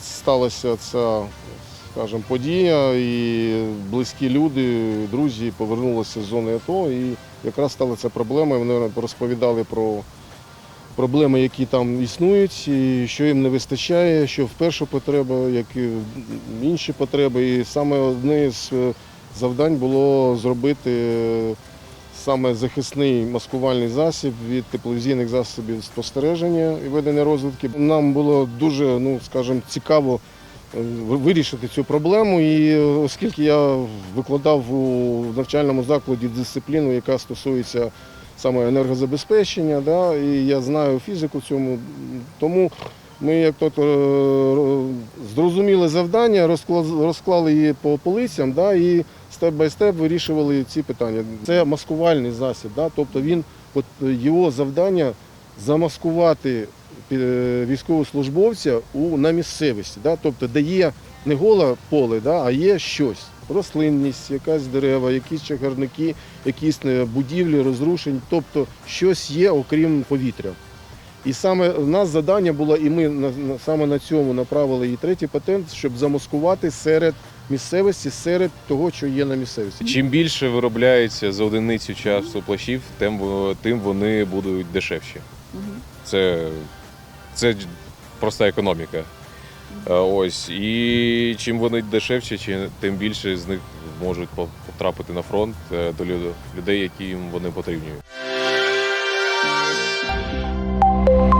сталася ця скажімо, подія, і близькі люди, друзі повернулися з зони АТО, і якраз стала ця проблема. Вони розповідали про проблеми, які там існують, і що їм не вистачає, що в першу потребу, як і в інші потреби. І саме одне з е, завдань було зробити саме захисний маскувальний засіб від тепловізійних засобів спостереження і ведення розвідки. Нам було дуже, ну скажімо, цікаво е, вирішити цю проблему. І е, оскільки я викладав у навчальному закладі дисципліну, яка стосується саме енергозабезпечення, да, і я знаю фізику цьому, тому ми як то зрозуміли завдання, розклали, розклали її по полицям да, і степ бай степ вирішували ці питання. Це маскувальний засіб, да, тобто він, його завдання замаскувати е, військовослужбовця у, на місцевості, да, тобто де є не голе поле, да, а є щось. Рослинність, якась дерева, якісь чагарники, якісь е, будівлі, розрушень, тобто щось є, окрім повітря. І саме в нас завдання було, і ми на, на- саме на цьому направили і третій патент, щоб замаскувати серед місцевості, серед того, що є на місцевості. Чим більше виробляється за одиницю часу плащів, тим, тим вони будуть дешевші. Це, це проста економіка. Е, Ось. І чим вони дешевші, чи- тим більше з них можуть потрапити на фронт е, до лю- людей, яким вони потрібні. Thank you.